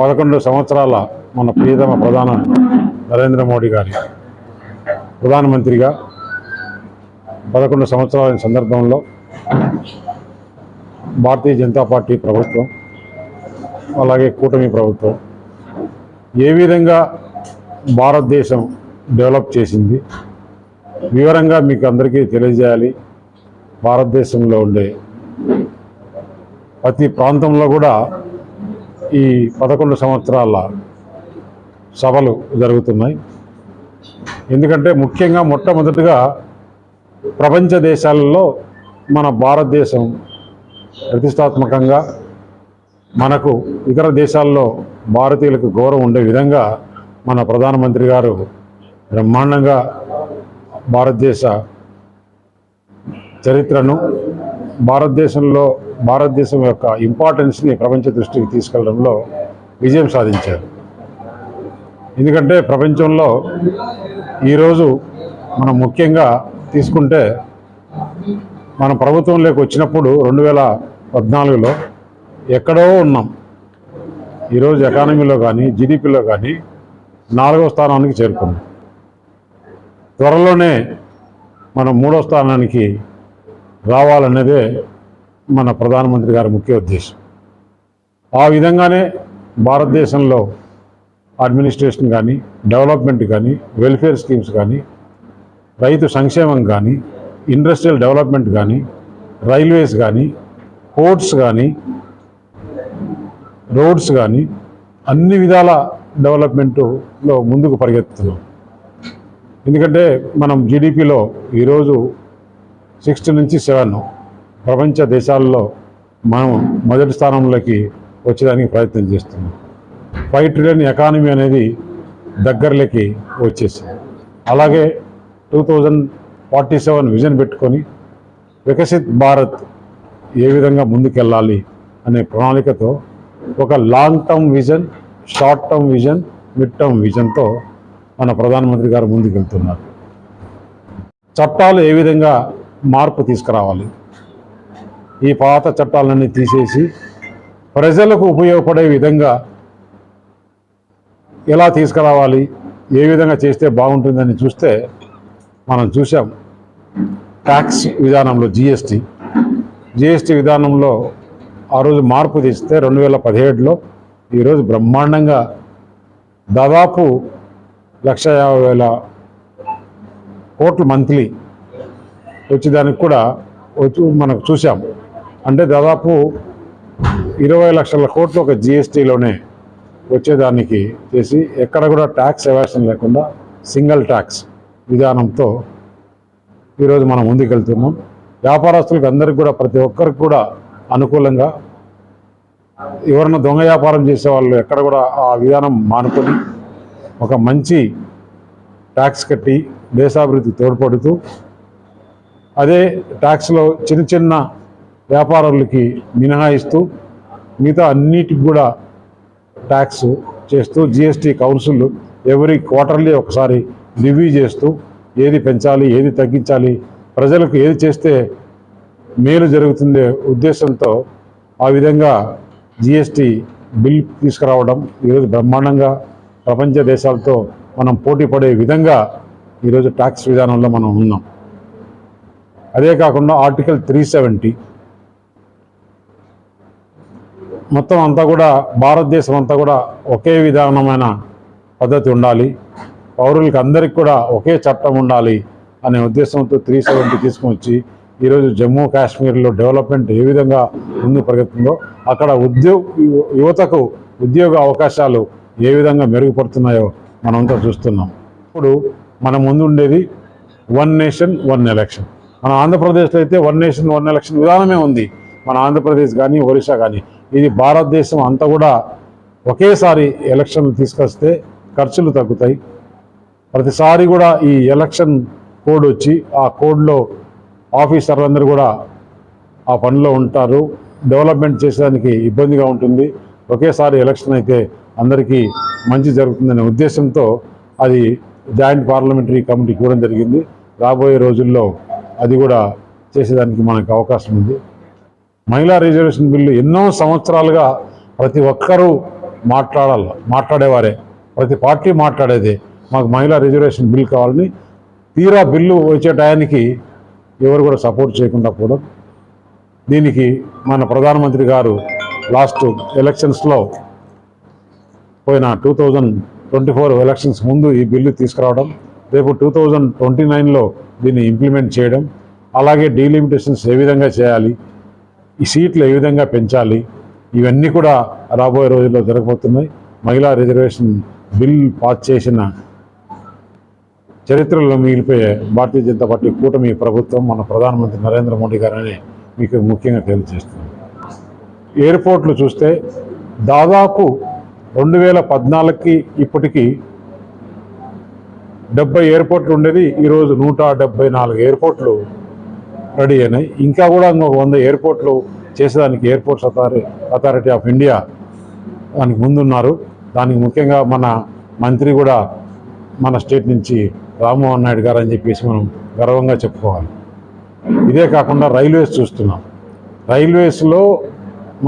పదకొండు సంవత్సరాల మన ప్రియతమ ప్రధాన నరేంద్ర మోడీ గారి ప్రధానమంత్రిగా పదకొండు సంవత్సరాల సందర్భంలో భారతీయ జనతా పార్టీ ప్రభుత్వం అలాగే కూటమి ప్రభుత్వం ఏ విధంగా భారతదేశం డెవలప్ చేసింది వివరంగా మీకు అందరికీ తెలియజేయాలి. భారతదేశంలో ఉండే ప్రతి ప్రాంతంలో కూడా ఈ పదకొండు సంవత్సరాల సభలు జరుగుతున్నాయి. ఎందుకంటే ముఖ్యంగా మొట్టమొదటిగా ప్రపంచ దేశాలలో మన భారతదేశం ప్రతిష్టాత్మకంగా మనకు ఇతర దేశాల్లో భారతీయులకు గౌరవం ఉండే విధంగా మన ప్రధానమంత్రి గారు బ్రహ్మాండంగా భారతదేశ చరిత్రను భారతదేశంలో భారతదేశం యొక్క ఇంపార్టెన్స్ని ప్రపంచ దృష్టికి తీసుకెళ్ళడంలో విజయం సాధించారు. ఎందుకంటే ప్రపంచంలో ఈరోజు మనం ముఖ్యంగా తీసుకుంటే మన ప్రభుత్వంలోకి వచ్చినప్పుడు రెండు వేల పద్నాలుగులో ఎక్కడో ఉన్నాం. ఈరోజు ఎకానమీలో కానీ జీడిపిలో కానీ నాలుగో స్థానానికి చేరుకున్నాం. త్వరలోనే మనం మూడో స్థానానికి రావాలన్నదే మన ప్రధానమంత్రి గారి ముఖ్య ఉద్దేశం. ఆ విధంగానే భారతదేశంలో అడ్మినిస్ట్రేషన్ కానీ డెవలప్మెంట్ కానీ వెల్ఫేర్ స్కీమ్స్ కానీ రైతు సంక్షేమం కానీ ఇండస్ట్రియల్ డెవలప్మెంట్ కానీ రైల్వేస్ కానీ పోర్ట్స్ కానీ రోడ్స్ కానీ అన్ని విధాల డెవలప్మెంట్లో ముందుకు పరిగెత్తుతున్నాం. ఎందుకంటే మనం జీడిపిలో ఈరోజు సిక్స్త్ నుంచి సెవెన్ ప్రపంచ దేశాల్లో మనం మొదటి స్థానంలోకి వచ్చేదానికి ప్రయత్నం చేస్తున్నాం. ఫైవ్ ట్రిలియన్ ఎకానమీ అనేది దగ్గరలోకి వచ్చేసింది. అలాగే two thousand forty seven vision పెట్టుకొని వికసిత్ భారత్ ఏ విధంగా ముందుకెళ్ళాలి అనే ప్రణాళికతో ఒక long term vision short term vision mid term విజన్తో మన ప్రధానమంత్రి గారు ముందుకెళ్తున్నారు. చట్టాలు ఏ విధంగా మార్పు తీసుకురావాలి. ఈ పాత చట్టాలన్నీ తీసేసి ప్రజలకు ఉపయోగపడే విధంగా ఎలా తీసుకురావాలి ఏ విధంగా చేస్తే బాగుంటుందని చూస్తే మనం చూసాం ట్యాక్స్ విధానంలో జిఎస్టీ. జిఎస్టీ విధానంలో ఆ రోజు మార్పు తీస్తే రెండు వేల పదిహేడులో ఈరోజు బ్రహ్మాండంగా దాదాపు లక్ష యాభై వేల కోట్లు మంత్లీ వచ్చేదానికి కూడా వచ్చి మనకు చూసాం అంటే దాదాపు ఇరవై లక్షల కోట్లు ఒక జిఎస్టీలోనే వచ్చేదానికి చేసి ఎక్కడ కూడా ట్యాక్స్ ఎవాషన్ లేకుండా సింగిల్ ట్యాక్స్ విధానంతో ఈరోజు మనం ముందుకెళ్తున్నాం. వ్యాపారస్తులకు అందరికి కూడా ప్రతి ఒక్కరికి కూడా అనుకూలంగా ఎవరన్నా దొంగ వ్యాపారం చేసే వాళ్ళు ఎక్కడ కూడా ఆ విధానం మానుకొని ఒక మంచి ట్యాక్స్ కట్టి దేశాభివృద్ధికి తోడ్పడుతూ అదే ట్యాక్స్లో చిన్న చిన్న వ్యాపారులకి మినహాయిస్తూ మిగతా అన్నిటికి కూడా ట్యాక్స్ చేస్తూ జిఎస్టీ కౌన్సిల్ ఎవరి క్వార్టర్లీ ఒకసారి రివ్యూ చేస్తూ ఏది పెంచాలి ఏది తగ్గించాలి ప్రజలకు ఏది చేస్తే మేలు జరుగుతుందే ఉద్దేశంతో ఆ విధంగా జిఎస్టీ బిల్ తీసుకురావడం ఈరోజు బ్రహ్మాండంగా ప్రపంచ దేశాలతో మనం పోటీ పడే విధంగా ఈరోజు ట్యాక్స్ విధానంలో మనం ఉన్నాం. అదే కాకుండా ఆర్టికల్ త్రీ సెవెంటీ. మొత్తం అంతా కూడా భారతదేశం అంతా కూడా ఒకే విధానమైన పద్ధతి ఉండాలి. పౌరులకు అందరికి కూడా ఒకే చట్టం ఉండాలి అనే ఉద్దేశంతో త్రీ సెవెంటీ తీసుకొచ్చి ఈరోజు జమ్మూ కాశ్మీర్లో డెవలప్మెంట్ ఏ విధంగా ముందు పరిగెత్తుందో అక్కడ ఉద్యోగ యువతకు ఉద్యోగ అవకాశాలు ఏ విధంగా మెరుగుపడుతున్నాయో మనమంతా చూస్తున్నాం. ఇప్పుడు మన ముందు ఉండేది వన్ నేషన్ వన్ ఎలక్షన్. మన ఆంధ్రప్రదేశ్లో అయితే వన్ నేషన్ వన్ ఎలక్షన్ విధానమే ఉంది. మన ఆంధ్రప్రదేశ్ కానీ ఒరిస్సా కానీ ఇది భారతదేశం అంతా కూడా ఒకేసారి ఎలక్షన్లు తీసుకొస్తే ఖర్చులు తగ్గుతాయి. ప్రతిసారి కూడా ఈ ఎలక్షన్ కోడ్ వచ్చి ఆ కోడ్లో ఆఫీసర్లందరూ కూడా ఆ పనిలో ఉంటారు. డెవలప్మెంట్ చేసేదానికి ఇబ్బందిగా ఉంటుంది. ఒకేసారి ఎలక్షన్ అయితే అందరికీ మంచి జరుగుతుందనే ఉద్దేశంతో అది జాయింట్ పార్లమెంటరీ కమిటీ కూడా జరిగింది. రాబోయే రోజుల్లో అది కూడా చేసేదానికి మనకు అవకాశం ఉంది. మహిళా రిజర్వేషన్ బిల్లు ఎన్నో సంవత్సరాలుగా ప్రతి ఒక్కరూ మాట్లాడాలి మాట్లాడేవారే. ప్రతి పార్టీ మాట్లాడేదే. మాకు మహిళా రిజర్వేషన్ బిల్ కావాలని తీరా బిల్లు వచ్చే టయానికి ఎవరు కూడా సపోర్ట్ చేయకుండా పోవడం. దీనికి మన ప్రధానమంత్రి గారు లాస్ట్ ఎలక్షన్స్లో పోయిన two thousand twenty four elections ముందు ఈ బిల్లు తీసుకురావడం రేపు టూ థౌజండ్ ట్వంటీ నైన్లో దీన్ని ఇంప్లిమెంట్ చేయడం అలాగే డీలిమిటేషన్స్ ఏ విధంగా చేయాలి ఈ సీట్లు ఏ విధంగా పెంచాలి ఇవన్నీ కూడా రాబోయే రోజుల్లో జరగబోతున్నాయి. మహిళా రిజర్వేషన్ బిల్ పాస్ చేసిన చరిత్రలో మిగిలిపోయే భారతీయ జనతా పార్టీ కూటమి ప్రభుత్వం మన ప్రధానమంత్రి నరేంద్ర మోడీ గారని మీకు ముఖ్యంగా తెలియజేస్తుంది. ఎయిర్పోర్ట్లు చూస్తే దాదాపు రెండు వేల పద్నాలుగుకి ఇప్పటికీ డెబ్బై ఎయిర్పోర్ట్లు ఉండేది ఈరోజు నూట డెబ్బై నాలుగు ఎయిర్పోర్ట్లు రెడీ అయినాయి. ఇంకా కూడా ఇంకొక వంద ఎయిర్పోర్ట్లు చేసేదానికి ఎయిర్పోర్ట్స్ అథారి అథారిటీ ఆఫ్ ఇండియా దానికి ముందున్నారు. దానికి ముఖ్యంగా మన మంత్రి కూడా మన స్టేట్ నుంచి రామ్మోహన్ నాయుడు గారు అని చెప్పేసి మనం గర్వంగా చెప్పుకోవాలి. ఇదే కాకుండా రైల్వేస్ చూస్తున్నాం. రైల్వేస్లో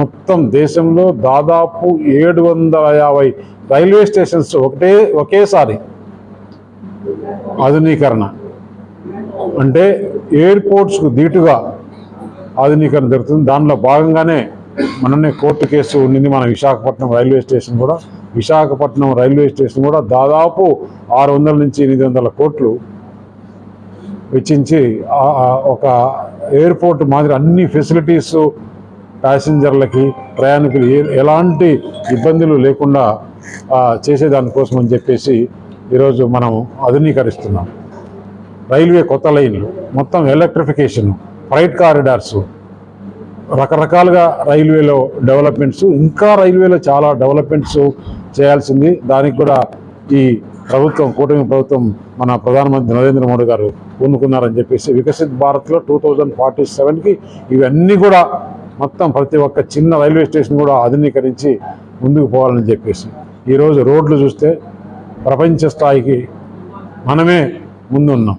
మొత్తం దేశంలో దాదాపు ఏడు వందల యాభై రైల్వే స్టేషన్స్ ఒకటే ఒకేసారి ఆధునీకరణ. అంటే ఎయిర్పోర్ట్స్కు ధీటుగా ఆధునీకరణ జరుగుతుంది. దానిలో భాగంగానే మననే కోర్టు కేసు ఉండింది మన విశాఖపట్నం రైల్వే స్టేషన్ కూడా. విశాఖపట్నం రైల్వే స్టేషన్ కూడా దాదాపు ఆరు వందల నుంచి ఎనిమిది వందల కోట్లు వెచ్చించి ఒక ఎయిర్పోర్ట్ మాదిరి అన్ని ఫెసిలిటీస్ ప్యాసింజర్లకి ప్రయాణికులు ఏ- ఎలాంటి ఇబ్బందులు లేకుండా చేసేదానికోసం అని చెప్పేసి ఈరోజు మనం ఆధునీకరిస్తున్నాం. రైల్వే కొత్త లైన్లు మొత్తం ఎలక్ట్రిఫికేషన్ ఫ్రైట్ కారిడార్స్ రకరకాలుగా రైల్వేలో డెవలప్మెంట్స్ ఇంకా రైల్వేలో చాలా డెవలప్మెంట్స్ చేయాల్సింది. దానికి కూడా ఈ ప్రభుత్వం కూటమి ప్రభుత్వం మన ప్రధానమంత్రి నరేంద్ర మోడీ గారు పూనుకున్నారని చెప్పేసి వికసిత్ భారత్లో టూ థౌజండ్ ఫార్టీ సెవెన్కి ఇవన్నీ కూడా మొత్తం ప్రతి ఒక్క చిన్న రైల్వే స్టేషన్ కూడా ఆధునీకరించి ముందుకు పోవాలని చెప్పేసి. ఈరోజు రోడ్లు చూస్తే ప్రపంచ స్థాయికి మనమే ముందున్నాం.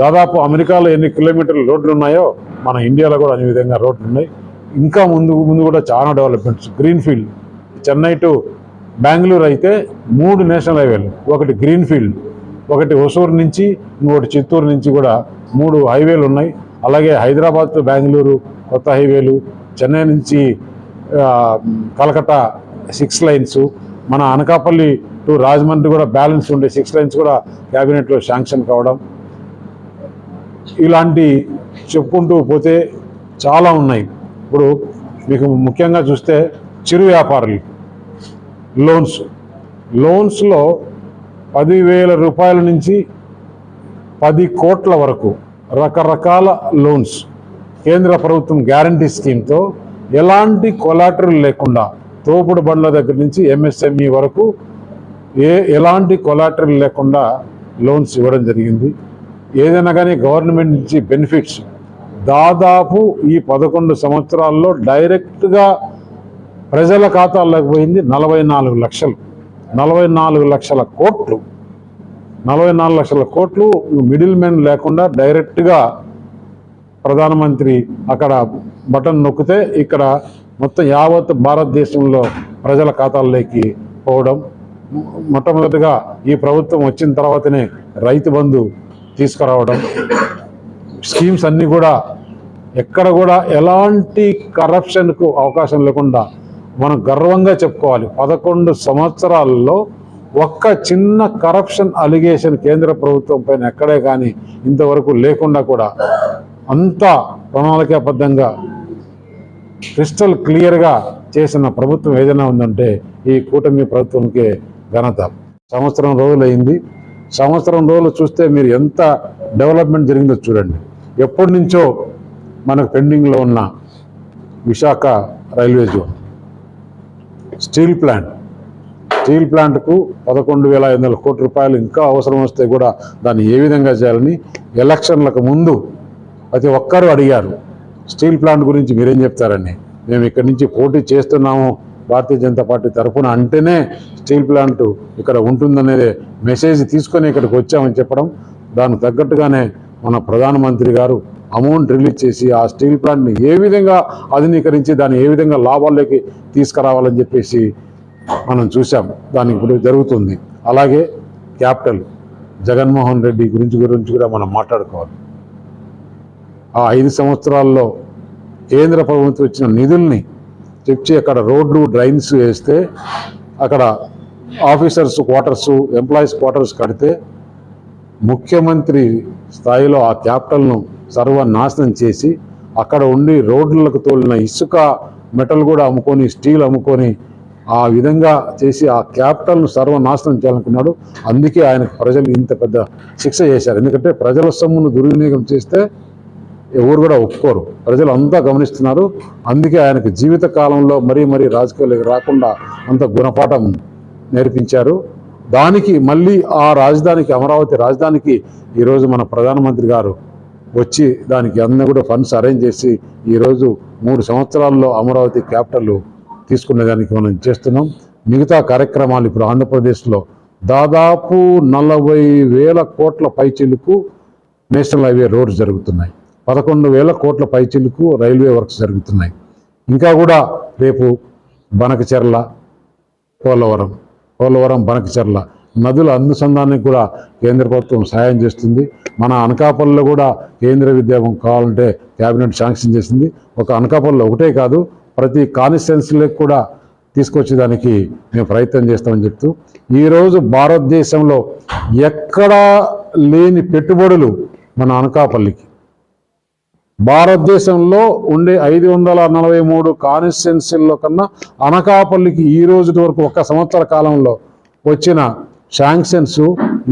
దాదాపు అమెరికాలో ఎన్ని కిలోమీటర్లు రోడ్లు ఉన్నాయో మన ఇండియాలో కూడా అన్ని విధంగా రోడ్లు ఉన్నాయి. ఇంకా ముందు ముందు కూడా చాలా developments. Green field Chennai to Bengaluru అయితే మూడు నేషనల్ హైవేలు. ఒకటి గ్రీన్ ఫీల్డ్ ఒకటి హొసూరు నుంచి ఇంకోటి చిత్తూరు నుంచి కూడా మూడు హైవేలు ఉన్నాయి. అలాగే హైదరాబాద్ టు బెంగళూరు కొత్త హైవేలు చెన్నై నుంచి కలకత్తా సిక్స్ లైన్స్ మన అనకాపల్లి టు రాజమండ్రి కూడా బ్యాలెన్స్ ఉండే సిక్స్ లైన్స్ కూడా క్యాబినెట్లో శాంక్షన్ కావడం. ఇలాంటి చెప్పుకుంటూ పోతే చాలా ఉన్నాయి. ఇప్పుడు మీకు ముఖ్యంగా చూస్తే చిరు వ్యాపారులు లోన్స్. లోన్స్లో పదివేల రూపాయల నుంచి పది కోట్ల వరకు రకరకాల లోన్స్. కేంద్ర ప్రభుత్వం గ్యారంటీ స్కీమ్తో ఎలాంటి కొలాటరీ లేకుండా తోపుడు బండ్ల దగ్గర నుంచి ఎంఎస్ఎంఈ వరకు ఏ ఎలాంటి కొలాటరీ లేకుండా లోన్స్ ఇవ్వడం జరిగింది. ఏదైనా కానీ గవర్నమెంట్ నుంచి బెనిఫిట్స్ దాదాపు ఈ పదకొండు సంవత్సరాల్లో డైరెక్ట్గా ప్రజల ఖాతాల్లోకి పోయింది నలభై నాలుగు లక్షలు. నలభై నాలుగు లక్షల కోట్లు. నలభై నాలుగు లక్షల కోట్లు మిడిల్ మెన్ లేకుండా డైరెక్ట్గా ప్రధానమంత్రి అక్కడ బటన్ నొక్కితే ఇక్కడ మొత్తం యావత్ భారతదేశంలో ప్రజల ఖాతాల్లోకి పోవడం మొట్టమొదటిగా ఈ ప్రభుత్వం వచ్చిన తర్వాతనే రైతు బంధు తీసుకురావడం. స్కీమ్స్ అన్నీ కూడా ఎక్కడ కూడా ఎలాంటి కరప్షన్కు అవకాశం లేకుండా మనం గర్వంగా చెప్పుకోవాలి. పదకొండు సంవత్సరాల్లో ఒక్క చిన్న కరప్షన్ అలిగేషన్ కేంద్ర ప్రభుత్వం పైన ఎక్కడే కానీ ఇంతవరకు లేకుండా కూడా అంతా ప్రణాళికాబద్ధంగా క్రిస్టల్ క్లియర్గా చేసిన ప్రభుత్వం ఏదైనా ఉందంటే ఈ కూటమి ప్రభుత్వంకే ఘనత. సంవత్సరం రోజులైంది. సంవత్సరం రోజులు చూస్తే మీరు ఎంత డెవలప్మెంట్ జరిగిందో చూడండి. ఎప్పటి నుంచో మనకు పెండింగ్లో ఉన్న Visakha railway zone. Steel plant. Steel ప్లాంట్కు పదకొండు వేల ఐదు వందల కోట్ల రూపాయలు ఇంకా అవసరం వస్తే కూడా దాన్ని ఏ విధంగా చేయాలని ఎలక్షన్లకు ముందు ప్రతి ఒక్కరూ అడిగారు. స్టీల్ ప్లాంట్ గురించి మీరేం చెప్తారని మేము ఇక్కడి నుంచి పోటీ చేస్తున్నాము భారతీయ జనతా పార్టీ తరఫున అంటేనే స్టీల్ ప్లాంట్ ఇక్కడ ఉంటుందనేది మెసేజ్ తీసుకొని ఇక్కడికి వచ్చామని చెప్పడం. దానికి తగ్గట్టుగానే మన ప్రధానమంత్రి గారు అమౌంట్ రిలీజ్ చేసి ఆ స్టీల్ ప్లాంట్ని ఏ విధంగా ఆధునీకరించి దాన్ని ఏ విధంగా లాభాల్లోకి తీసుకురావాలని చెప్పేసి మనం చూసాం దానికి ఇప్పుడు జరుగుతుంది. అలాగే క్యాపిటల్ జగన్మోహన్ రెడ్డి గురించి గురించి కూడా మనం మాట్లాడుకోవాలి. ఆ ఐదు సంవత్సరాల్లో కేంద్ర ప్రభుత్వం ఇచ్చిన నిధుల్ని తెచ్చి అక్కడ రోడ్లు డ్రైన్స్ వేస్తే అక్కడ ఆఫీసర్స్ క్వార్టర్స్ ఎంప్లాయీస్ క్వార్టర్స్ కడితే ముఖ్యమంత్రి స్థాయిలో ఆ క్యాపిటల్ను సర్వనాశనం చేసి అక్కడ ఉండి రోడ్లకు తోలిన ఇసుక మెటల్ కూడా అమ్ముకొని స్టీల్ అమ్ముకొని ఆ విధంగా చేసి ఆ క్యాపిటల్ను సర్వనాశనం చేయాలనుకున్నాడు. అందుకే ఆయనకు ప్రజలు ఇంత పెద్ద శిక్ష చేశారు. ఎందుకంటే ప్రజల సొమ్మును దుర్వినియోగం చేస్తే ఎవరు కూడా ఒప్పుకోరు. ప్రజలు అంతా గమనిస్తున్నారు. అందుకే ఆయనకు జీవిత కాలంలో మరీ మరీ రాజకీయాలకు రాకుండా అంత గుణపాఠం నేర్పించారు. దానికి మళ్ళీ ఆ రాజధానికి అమరావతి రాజధానికి ఈరోజు మన ప్రధానమంత్రి గారు వచ్చి దానికి అన్ని కూడా ఫండ్స్ అరేంజ్ చేసి ఈరోజు మూడు సంవత్సరాల్లో అమరావతి క్యాపిటల్ తీసుకునేదానికి మనం చేస్తున్నాం. మిగతా కార్యక్రమాలు ఇప్పుడు ఆంధ్రప్రదేశ్లో దాదాపు నలభై వేల కోట్ల పైచిలుకు నేషనల్ హైవే రోడ్స్ జరుగుతున్నాయి. పదకొండు వేల కోట్ల పైచిలుకు రైల్వే వర్క్స్ జరుగుతున్నాయి. ఇంకా కూడా రేపు బనకచెర్ల పోలవరం పోలవరం బనకచెర్ల నదుల అనుసంధానానికి కూడా కేంద్ర ప్రభుత్వం సాయం చేస్తుంది. మన అనకాపల్లిలో కూడా కేంద్ర విద్యాభం కావాలంటే క్యాబినెట్ శాంక్షన్ చేసింది. ఒక అనకాపల్లిలో ఒకటే కాదు ప్రతి కాన్స్టిట్యున్సీలకు కూడా తీసుకొచ్చేదానికి మేము ప్రయత్నం చేస్తామని చెప్తూ ఈరోజు భారతదేశంలో ఎక్కడా లేని పెట్టుబడులు మన అనకాపల్లికి. భారతదేశంలో ఉండే ఐదు వందల నలభై మూడు కాన్స్టిట్యున్సీల్లో కన్నా అనకాపల్లికి ఈ రోజు వరకు ఒక సంవత్సర కాలంలో వచ్చిన శాంక్షన్స్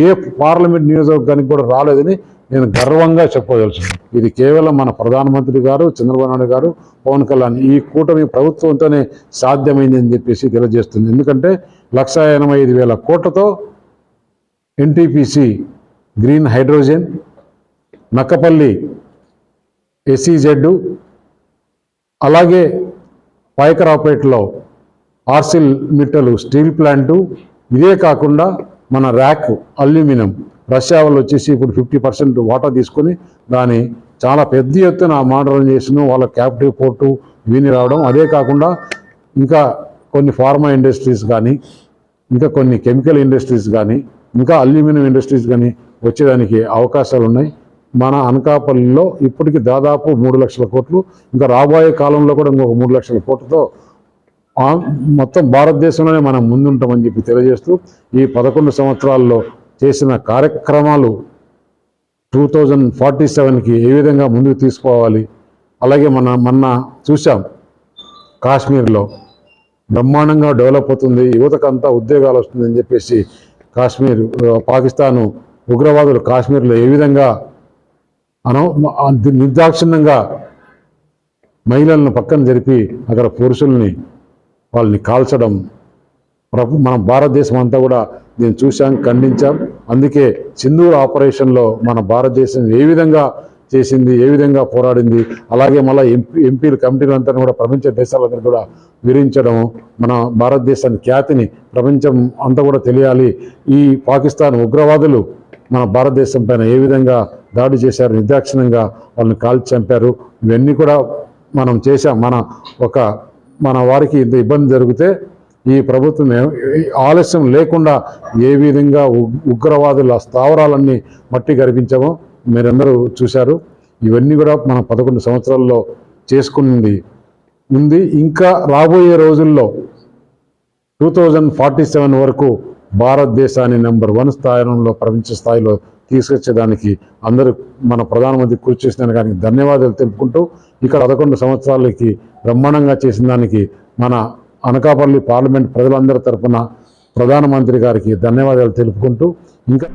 ఏ పార్లమెంట్ నియోజకవర్గానికి కూడా రాలేదని నేను గర్వంగా చెప్పదలుచున్నాను ఇది కేవలం మన ప్రధానమంత్రి గారు చంద్రబాబు నాయుడు గారు పవన్ కళ్యాణ్ ఈ కూటమి ప్రభుత్వంతోనే సాధ్యమైంది అని చెప్పేసి తెలియజేస్తుంది. ఎందుకంటే లక్ష ఎనభై ఐదు వేల కోట్లతో NTPC green hydrogen Nakkapalli SEZ అలాగే పాయకరావుపేటలో ఆర్సిల్ మిట్టలు స్టీల్ ప్లాంటు ఇదే కాకుండా మన ర్యాక్ అల్యూమినియం. రష్యా వాళ్ళు వచ్చేసి ఇప్పుడు ఫిఫ్టీ పర్సెంట్ వాటా తీసుకొని దాని చాలా పెద్ద ఎత్తున మోడర్నైజేషన్ వాళ్ళ క్యాపిటల్ పోర్టు ఇవన్నీ రావడం. అదే కాకుండా ఇంకా కొన్ని ఫార్మా ఇండస్ట్రీస్ కానీ ఇంకా కొన్ని కెమికల్ ఇండస్ట్రీస్ కానీ ఇంకా అల్యూమినియం ఇండస్ట్రీస్ కానీ వచ్చేదానికి అవకాశాలు ఉన్నాయి మన అనకాపల్లిలో ఇప్పటికి దాదాపు మూడు లక్షల కోట్లు ఇంకా రాబోయే కాలంలో కూడా ఇంకొక మూడు లక్షల కోట్లతో మొత్తం భారతదేశంలోనే మనం ముందుంటామని చెప్పి తెలియజేస్తూ ఈ పదకొండు సంవత్సరాల్లో చేసిన కార్యక్రమాలు టూ థౌజండ్ ఫార్టీ సెవెన్కి ఏ విధంగా ముందుకు తీసుకోవాలి అలాగే మన మొన్న చూసాం కాశ్మీర్లో బ్రహ్మాండంగా డెవలప్ అవుతుంది యువతకంతా ఉద్యోగాలు వస్తుందని చెప్పేసి కాశ్మీర్ పాకిస్తాను ఉగ్రవాదులు కాశ్మీర్లో ఏ విధంగా అనౌ నిర్దాక్షిణ్యంగా మహిళలను పక్కన జరిపి అక్కడ పురుషుల్ని వాళ్ళని కాల్చడం ప్రభు మన భారతదేశం అంతా కూడా దీన్ని చూశాం ఖండించాం. అందుకే సింధూర్ ఆపరేషన్లో మన భారతదేశం ఏ విధంగా చేసింది ఏ విధంగా పోరాడింది అలాగే మళ్ళీ ఎంపీ ఎంపీలు కమిటీలు అంతా కూడా ప్రపంచ దేశాలందరూ కూడా వివరించడం మన భారతదేశాన్ని ఖ్యాతిని ప్రపంచం అంతా కూడా తెలియాలి. ఈ పాకిస్తాన్ ఉగ్రవాదులు మన భారతదేశం పైన ఏ విధంగా దాడి చేశారు నిర్దాక్షిణ్యంగా వాళ్ళని కాల్చి చంపారు. ఇవన్నీ కూడా మనం చేశాం. మన ఒక మన వారికి ఇంత ఇబ్బంది జరిగితే ఈ ప్రభుత్వం ఆలస్యం లేకుండా ఏ విధంగా ఉ- ఉగ్రవాదుల స్థావరాలన్నీ మట్టి కరిపించామో మీరందరూ చూశారు. ఇవన్నీ కూడా మన పదకొండు సంవత్సరాల్లో చేసుకున్నది ఉంది. ఇంకా రాబోయే రోజుల్లో టూ థౌజండ్ ఫార్టీ సెవెన్ వరకు భారతదేశాన్ని నెంబర్ వన్ స్థానంలో ప్రపంచ స్థాయిలో తీసుకొచ్చేదానికి అందరూ మన ప్రధానమంత్రి కృషి చేసిన దానికి ధన్యవాదాలు తెలుపుకుంటూ ఇక్కడ పదకొండు సంవత్సరాలకి బ్రహ్మాండంగా చేసిన దానికి మన అనకాపల్లి పార్లమెంట్ ప్రజలందరి తరపున ప్రధానమంత్రి గారికి ధన్యవాదాలు తెలుపుకుంటూ ఇంకా